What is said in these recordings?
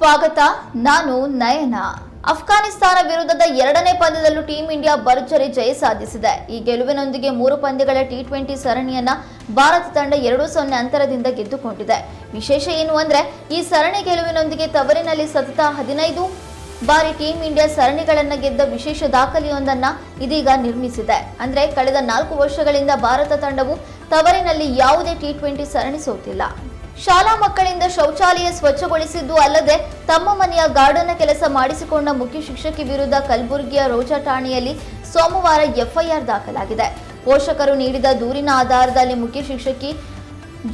ಸ್ವಾಗತ, ನಾನು ನಯನ. ಅಫ್ಘಾನಿಸ್ತಾನ ವಿರುದ್ಧದ ಎರಡನೇ ಪಂದ್ಯದಲ್ಲೂ ಟೀಂ ಇಂಡಿಯಾ ಭರ್ಜರಿ ಜಯ ಸಾಧಿಸಿದೆ. ಈ ಗೆಲುವಿನೊಂದಿಗೆ ಮೂರು ಪಂದ್ಯಗಳ ಟಿ ಟ್ವೆಂಟಿ ಸರಣಿಯನ್ನ ಭಾರತ ತಂಡ ಎರಡು ಸೊನ್ನೆ ಅಂತರದಿಂದ ಗೆದ್ದುಕೊಂಡಿದೆ. ವಿಶೇಷ ಏನು ಅಂದ್ರೆ, ಈ ಸರಣಿ ಗೆಲುವಿನೊಂದಿಗೆ ತವರಿನಲ್ಲಿ ಸತತ ಹದಿನೈದು ಬಾರಿ ಟೀಂ ಇಂಡಿಯಾ ಸರಣಿಗಳನ್ನು ಗೆದ್ದ ವಿಶೇಷ ದಾಖಲೆಯೊಂದನ್ನ ಇದೀಗ ನಿರ್ಮಿಸಿದೆ. ಅಂದ್ರೆ, ಕಳೆದ ನಾಲ್ಕು ವರ್ಷಗಳಿಂದ ಭಾರತ ತಂಡವು ತವರಿನಲ್ಲಿ ಯಾವುದೇ ಟಿ ಟ್ವೆಂಟಿ ಸರಣಿ ಸೋತಿಲ್ಲ. ಶಾಲಾ ಮಕ್ಕಳಿಂದ ಶೌಚಾಲಯ ಸ್ವಚ್ಛಗೊಳಿಸಿದ್ದು ಅಲ್ಲದೆ ತಮ್ಮ ಮನೆಯ ಗಾರ್ಡನ್ ಕೆಲಸ ಮಾಡಿಸಿಕೊಂಡ ಮುಖ್ಯ ಶಿಕ್ಷಕಿ ವಿರುದ್ಧ ಕಲಬುರಗಿಯ ರೋಜಾ ಠಾಣೆಯಲ್ಲಿ ಸೋಮವಾರ ಎಫ್ಐಆರ್ ದಾಖಲಾಗಿದೆ. ಪೋಷಕರು ನೀಡಿದ ದೂರಿನ ಆಧಾರದಲ್ಲಿ ಮುಖ್ಯ ಶಿಕ್ಷಕಿ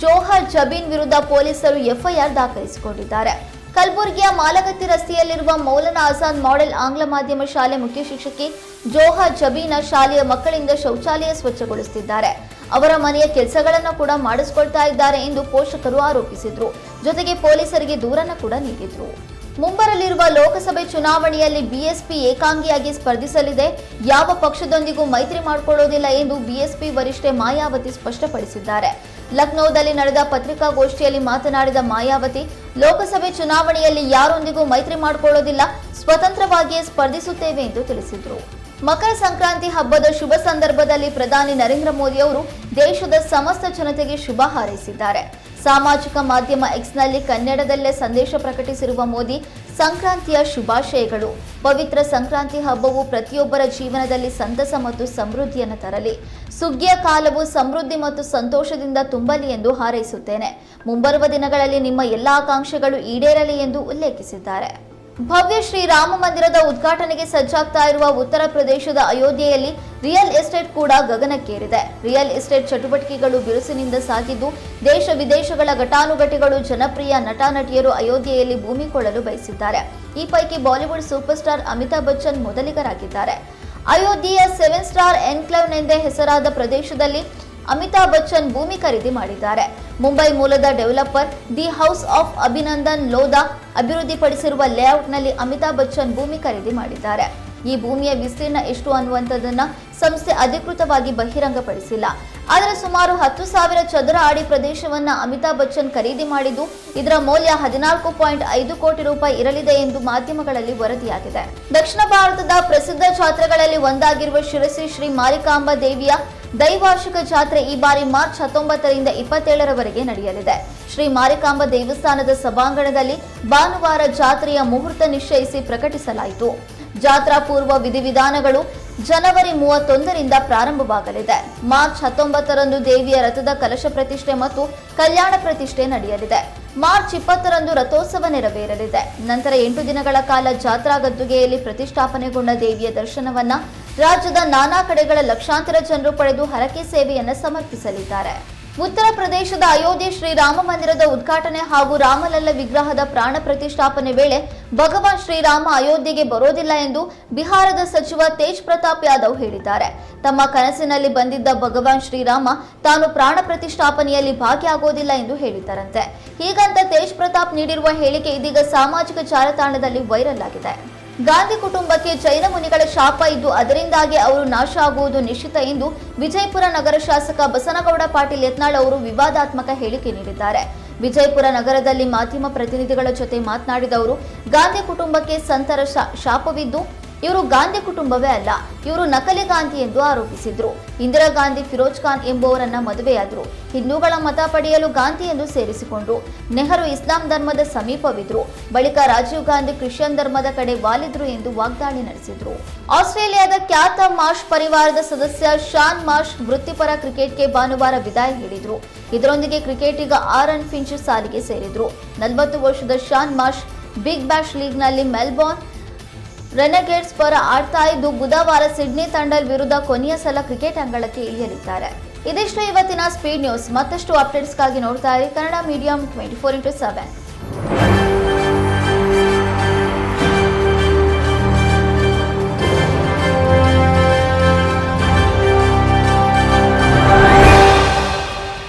ಜೋಹರ್ ಜಬೀನ್ ವಿರುದ್ಧ ಪೊಲೀಸರು ಎಫ್ಐಆರ್ ದಾಖಲಿಸಿಕೊಂಡಿದ್ದಾರೆ. ಕಲಬುರಗಿಯ ಮಾಲಗತ್ತಿ ರಸ್ತೆಯಲ್ಲಿರುವ ಮೌಲನ ಆಜಾದ್ ಮಾಡೆಲ್ ಆಂಗ್ಲ ಮಾಧ್ಯಮ ಶಾಲೆ ಮುಖ್ಯ ಶಿಕ್ಷಕಿ ಜೋಹರ್ ಜಬೀನ ಶಾಲೆಯ ಮಕ್ಕಳಿಂದ ಶೌಚಾಲಯ ಸ್ವಚ್ಛಗೊಳಿಸುತ್ತಿದ್ದಾರೆ. ಅವರ ಮನೆಯ ಕೆಲಸಗಳನ್ನು ಕೂಡ ಮಾಡಿಸ್ಕೊಳ್ತಾ ಇದ್ದಾರೆ ಎಂದು ಪೋಷಕರು ಆರೋಪಿಸಿದ್ರು. ಜೊತೆಗೆ ಪೊಲೀಸರಿಗೆ ದೂರನ್ನು ಕೂಡ ನೀಡಿದ್ರು. ಮುಂಬರಲಿರುವ ಲೋಕಸಭೆ ಚುನಾವಣೆಯಲ್ಲಿ ಬಿಎಸ್ಪಿ ಏಕಾಂಗಿಯಾಗಿ ಸ್ಪರ್ಧಿಸಲಿದೆ. ಯಾವ ಪಕ್ಷದೊಂದಿಗೂ ಮೈತ್ರಿ ಮಾಡಿಕೊಳ್ಳೋದಿಲ್ಲ ಎಂದು ಬಿಎಸ್ಪಿ ವರಿಷ್ಠೆ ಮಾಯಾವತಿ ಸ್ಪಷ್ಟಪಡಿಸಿದ್ದಾರೆ. ಲಕ್ನೋದಲ್ಲಿ ನಡೆದ ಪತ್ರಿಕಾಗೋಷ್ಠಿಯಲ್ಲಿ ಮಾತನಾಡಿದ ಮಾಯಾವತಿ, ಲೋಕಸಭೆ ಚುನಾವಣೆಯಲ್ಲಿ ಯಾರೊಂದಿಗೂ ಮೈತ್ರಿ ಮಾಡಿಕೊಳ್ಳೋದಿಲ್ಲ, ಸ್ವತಂತ್ರವಾಗಿಯೇ ಸ್ಪರ್ಧಿಸುತ್ತೇವೆ ಎಂದು ತಿಳಿಸಿದರು. ಮಕರ ಸಂಕ್ರಾಂತಿ ಹಬ್ಬದ ಶುಭ ಸಂದರ್ಭದಲ್ಲಿ ಪ್ರಧಾನಿ ನರೇಂದ್ರ ಮೋದಿ ಅವರು ದೇಶದ ಸಮಸ್ತ ಜನತೆಗೆ ಶುಭ ಹಾರೈಸಿದ್ದಾರೆ. ಸಾಮಾಜಿಕ ಮಾಧ್ಯಮ ಎಕ್ಸ್ನಲ್ಲಿ ಕನ್ನಡದಲ್ಲೇ ಸಂದೇಶ ಪ್ರಕಟಿಸಿರುವ ಮೋದಿ ಸಂಕ್ರಾಂತಿಯ ಶುಭಾಶಯಗಳು. ಪವಿತ್ರ ಸಂಕ್ರಾಂತಿ ಹಬ್ಬವು ಪ್ರತಿಯೊಬ್ಬರ ಜೀವನದಲ್ಲಿ ಸಂತಸ ಮತ್ತು ಸಮೃದ್ಧಿಯನ್ನು ತರಲಿ. ಸುಗ್ಗಿಯ ಕಾಲವು ಸಮೃದ್ಧಿ ಮತ್ತು ಸಂತೋಷದಿಂದ ತುಂಬಲಿ ಎಂದು ಹಾರೈಸುತ್ತೇನೆ. ಮುಂಬರುವ ದಿನಗಳಲ್ಲಿ ನಿಮ್ಮ ಎಲ್ಲ ಆಕಾಂಕ್ಷೆಗಳು ಈಡೇರಲಿ ಎಂದು ಉಲ್ಲೇಖಿಸಿದ್ದಾರೆ. ಭವ್ಯ ಶ್ರೀ ರಾಮ ಮಂದಿರದ ಉದ್ಘಾಟನೆಗೆ ಸಜ್ಜಾಗ್ತಾ ಇರುವ ಉತ್ತರ ಪ್ರದೇಶದ ಅಯೋಧ್ಯೆಯಲ್ಲಿ ರಿಯಲ್ ಎಸ್ಟೇಟ್ ಕೂಡ ಗಗನಕ್ಕೇರಿದೆ. ರಿಯಲ್ ಎಸ್ಟೇಟ್ ಚಟುವಟಿಕೆಗಳು ಬಿರುಸಿನಿಂದ ಸಾಗಿದ್ದು, ದೇಶ ವಿದೇಶಗಳ ಘಟಾನುಘಟಿಗಳು ಜನಪ್ರಿಯ ನಟ ನಟಿಯರು ಅಯೋಧ್ಯೆಯಲ್ಲಿ ಭೂಮಿ ಕೊಳ್ಳಲು ಬಯಸಿದ್ದಾರೆ. ಈ ಪೈಕಿ Bollywood super star Amitabh Bachchan ಮೊದಲಿಗರಾಗಿದ್ದಾರೆ. ಅಯೋಧ್ಯೆಯ ಸೆವೆನ್ ಸ್ಟಾರ್ ಎನ್ಕ್ಲೇವ್ನೆಂದೇ ಹೆಸರಾದ ಪ್ರದೇಶದಲ್ಲಿ ಅಮಿತಾಬ್ ಬಚ್ಚನ್ ಭೂಮಿ ಖರೀದಿ ಮಾಡಿದ್ದಾರೆ. ಮುಂಬೈ ಮೂಲದ developer the house of Abhinandan Lodha ಅಭಿವೃದ್ಧಿಪಡಿಸಿರುವ ಲೇಔಟ್ನಲ್ಲಿ ಅಮಿತಾಬ್ ಬಚ್ಚನ್ ಭೂಮಿ ಖರೀದಿ ಮಾಡಿದ್ದಾರೆ. ಈ ಭೂಮಿಯ ವಿಸ್ತೀರ್ಣ ಎಷ್ಟು ಅನ್ನುವಂಥದ್ದನ್ನ ಸಂಸ್ಥೆ ಅಧಿಕೃತವಾಗಿ ಬಹಿರಂಗಪಡಿಸಿಲ್ಲ. ಆದರೆ ಸುಮಾರು ಹತ್ತು ಸಾವಿರ ಚದರ ಅಡಿ ಪ್ರದೇಶವನ್ನ ಅಮಿತಾಬ್ ಬಚ್ಚನ್ ಖರೀದಿ ಮಾಡಿದ್ದು, ಇದರ ಮೌಲ್ಯ ಹದಿನಾಲ್ಕು ಪಾಯಿಂಟ್ ಐದು ಕೋಟಿ ರೂಪಾಯಿ ಇರಲಿದೆ ಎಂದು ಮಾಧ್ಯಮಗಳಲ್ಲಿ ವರದಿಯಾಗಿದೆ. ದಕ್ಷಿಣ ಭಾರತದ ಪ್ರಸಿದ್ಧ ಜಾತ್ರೆಗಳಲ್ಲಿ ಒಂದಾಗಿರುವ ಶಿರಸಿ ಶ್ರೀ ಮಾರಿಕಾಂಬಾ ದೇವಿಯ ದೈವಾರ್ಷಿಕ ಜಾತ್ರೆ ಈ ಬಾರಿ ಮಾರ್ಚ್ ಹತ್ತೊಂಬತ್ತರಿಂದ ಇಪ್ಪತ್ತೇಳರವರೆಗೆ ನಡೆಯಲಿದೆ. ಶ್ರೀ ಮಾರಿಕಾಂಬ ದೇವಸ್ಥಾನದ ಸಭಾಂಗಣದಲ್ಲಿ ಭಾನುವಾರ ಜಾತ್ರೆಯ ಮುಹೂರ್ತ ನಿಶ್ಚಯಿಸಿ ಪ್ರಕಟಿಸಲಾಯಿತು. ಜಾತ್ರಾ ಪೂರ್ವ ವಿಧಿವಿಧಾನಗಳು ಜನವರಿ ಮೂವತ್ತೊಂದರಿಂದ ಪ್ರಾರಂಭವಾಗಲಿದೆ. ಮಾರ್ಚ್ ಹತ್ತೊಂಬತ್ತರಂದು ದೇವಿಯ ರಥದ ಕಲಶ ಪ್ರತಿಷ್ಠೆ ಮತ್ತು ಕಲ್ಯಾಣ ಪ್ರತಿಷ್ಠೆ ನಡೆಯಲಿದೆ. ಮಾರ್ಚ್ ಇಪ್ಪತ್ತರಂದು ರಥೋತ್ಸವ ನೆರವೇರಲಿದೆ. ನಂತರ ಎಂಟು ದಿನಗಳ ಕಾಲ ಜಾತ್ರಾ ಗದ್ದುಗೆಯಲ್ಲಿ ಪ್ರತಿಷ್ಠಾಪನೆಗೊಂಡ ದೇವಿಯ ದರ್ಶನವನ್ನ ರಾಜ್ಯದ ನಾನಾ ಕಡೆಗಳ ಲಕ್ಷಾಂತರ ಜನರು ಪಡೆದು ಹರಕೆ ಸೇವೆಯನ್ನು ಸಮರ್ಪಿಸಲಿದ್ದಾರೆ. ಉತ್ತರ ಪ್ರದೇಶದ ಅಯೋಧ್ಯೆ ಶ್ರೀರಾಮ ಮಂದಿರದ ಉದ್ಘಾಟನೆ ಹಾಗೂ ರಾಮಲಲ್ಲ ವಿಗ್ರಹದ ಪ್ರಾಣ ಪ್ರತಿಷ್ಠಾಪನೆ ವೇಳೆ ಭಗವಾನ್ ಶ್ರೀರಾಮ ಅಯೋಧ್ಯೆಗೆ ಬರೋದಿಲ್ಲ ಎಂದು ಬಿಹಾರದ ಸಚಿವ ತೇಜ್ ಪ್ರತಾಪ್ ಯಾದವ್ ಹೇಳಿದ್ದಾರೆ. ತಮ್ಮ ಕನಸಿನಲ್ಲಿ ಬಂದಿದ್ದ ಭಗವಾನ್ ಶ್ರೀರಾಮ ತಾನು ಪ್ರಾಣ ಪ್ರತಿಷ್ಠಾಪನೆಯಲ್ಲಿ ಭಾಗಿಯಾಗೋದಿಲ್ಲ ಎಂದು ಹೇಳಿದ್ದಾರಂತೆ. ಹೀಗಂತ ತೇಜ್ ಪ್ರತಾಪ್ ನೀಡಿರುವ ಹೇಳಿಕೆ ಇದೀಗ ಸಾಮಾಜಿಕ ಜಾಲತಾಣದಲ್ಲಿ ವೈರಲ್ ಆಗಿದೆ. ಗಾಂಧಿ ಕುಟುಂಬಕ್ಕೆ ಜೈನ ಮುನಿಗಳ ಶಾಪ ಇದ್ದು ಅದರಿಂದಾಗಿ ಅವರು ನಾಶ ಆಗುವುದು ನಿಶ್ಚಿತ ಎಂದು ವಿಜಯಪುರ ನಗರ ಶಾಸಕ ಬಸನಗೌಡ ಪಾಟೀಲ್ ಯತ್ನಾಳ್ ಅವರು ವಿವಾದಾತ್ಮಕ ಹೇಳಿಕೆ ನೀಡಿದ್ದಾರೆ. ವಿಜಯಪುರ ನಗರದಲ್ಲಿ ಮಾಧ್ಯಮ ಪ್ರತಿನಿಧಿಗಳ ಜೊತೆ ಮಾತನಾಡಿದ ಅವರು ಗಾಂಧಿ ಕುಟುಂಬಕ್ಕೆ ಸಂತರ ಶಾಪವಿದ್ದು ಇವರು ಗಾಂಧಿ ಕುಟುಂಬವೇ ಅಲ್ಲ, ಇವರು ನಕಲಿ ಗಾಂಧಿ ಎಂದು ಆರೋಪಿಸಿದ್ರು. ಇಂದಿರಾ ಗಾಂಧಿ ಫಿರೋಜ್ ಖಾನ್ ಎಂಬುವರನ್ನ ಮದುವೆಯಾದ್ರು. ಹಿಂದೂಗಳ ಮತ ಪಡೆಯಲು ಗಾಂಧಿ ಎಂದು ಸೇರಿಸಿಕೊಂಡ್ರು ನೆಹರು ಇಸ್ಲಾಂ ಧರ್ಮದ ಸಮೀಪವಿದ್ರು. ಬಳಿಕ ರಾಜೀವ್ ಗಾಂಧಿ ಕ್ರಿಶ್ಚಿಯನ್ ಧರ್ಮದ ಕಡೆ ವಾಲಿದ್ರು ಎಂದು ವಾಗ್ದಾಳಿ ನಡೆಸಿದ್ರು. ಆಸ್ಟ್ರೇಲಿಯಾದ ಖ್ಯಾತ ಮಾರ್ಷ್ ಪರಿವಾರದ ಸದಸ್ಯ ಶಾನ್ ಮಾರ್ಷ್ ವೃತ್ತಿಪರ ಕ್ರಿಕೆಟ್ಗೆ ಭಾನುವಾರ ವಿದಾಯ ಹೇಳಿದ್ರು. ಇದರೊಂದಿಗೆ ಕ್ರಿಕೆಟಿಗ ಆರನ್ ಫಿಂಚ್ ಸಾಲಿಗೆ ಸೇರಿದ್ರು. ನಲವತ್ತು ವರ್ಷದ ಶಾನ್ ಮಾರ್ಷ್ ಬಿಗ್ ಬ್ಯಾಶ್ ಲೀಗ್ನಲ್ಲಿ ಮೆಲ್ಬೋರ್ನ್ ರೆನೆಗೇಟ್ಸ್ ಪರ ಆಡ್ತಾ ಇದ್ದು ಬುಧವಾರ ಸಿಡ್ನಿ ತಂಡಲ್ ವಿರುದ್ಧ ಕೊನೆಯ ಸಲ ಕ್ರಿಕೆಟ್ ಅಂಗಳಕ್ಕೆ ಇಳಿಯಲಿದ್ದಾರೆ. ಇದಿಷ್ಟು ಇವತ್ತಿನ ಸ್ಪೀಡ್ ನ್ಯೂಸ್. ಮತ್ತಷ್ಟು ಅಪ್ಡೇಟ್ಸ್ಗಾಗಿ ನೋಡ್ತಾ ಇರಿ Kannada medium twenty four into seven